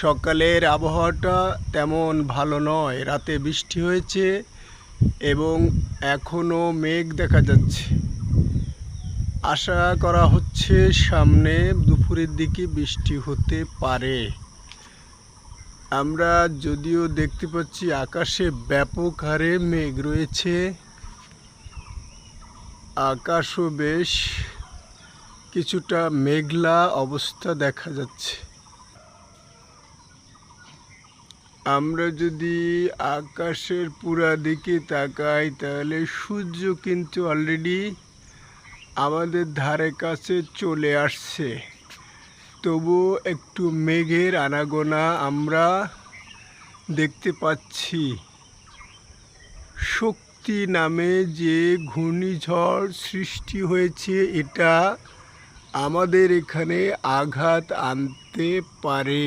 সকালের আবহাওয়াটা তেমন ভালো নয়। রাতে বৃষ্টি হয়েছে এবং এখনও মেঘ দেখা যাচ্ছে। আশা করা হচ্ছে সামনে দুপুরের দিকে বৃষ্টি হতে পারে। আমরা যদিও দেখতে পাচ্ছি আকাশে ব্যাপক হারে মেঘ রয়েছে। আকাশও বেশ কিছুটা মেঘলা অবস্থা দেখা যাচ্ছে। আমরা যদি আকাশের পুরা দিকে তাকাই, তাহলে সূর্য কিন্তু অলরেডি আমাদের ধারে কাছে চলে আসছে। তবু একটু মেঘের আনাগোনা আমরা দেখতে পাচ্ছি। শক্তি নামে যে ঘূর্ণিঝড় সৃষ্টি হয়েছে, এটা আমাদের এখানে আঘাত আনতে পারে।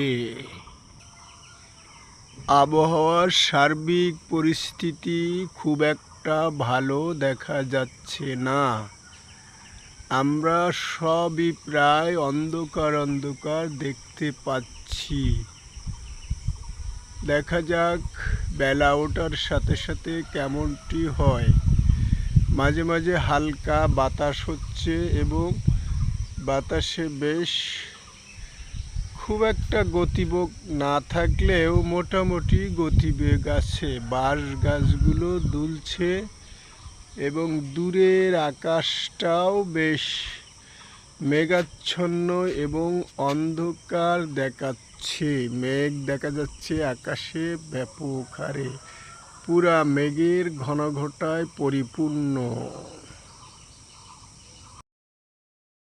আবহাওয়ার সার্বিক পরিস্থিতি খুব একটা ভালো দেখা যাচ্ছে না। আমরা সবই প্রায় অন্ধকার অন্ধকার দেখতে পাচ্ছি। দেখা যাক বেলা ওঠার সাথে সাথে কেমনটি হয়। মাঝে মাঝে হালকা বাতাস হচ্ছে এবং বাতাসে বেশ খুব একটা গতিবেগ না থাকলেও মোটামুটি গতিবেগ আছে। বাঁশ গাছগুলো দুলছে এবং দূরের আকাশটাও বেশ মেঘাচ্ছন্ন এবং অন্ধকার দেখাচ্ছে। মেঘ দেখা যাচ্ছে আকাশে ব্যাপক হারে। পুরা মেঘের ঘন ঘটায় পরিপূর্ণ।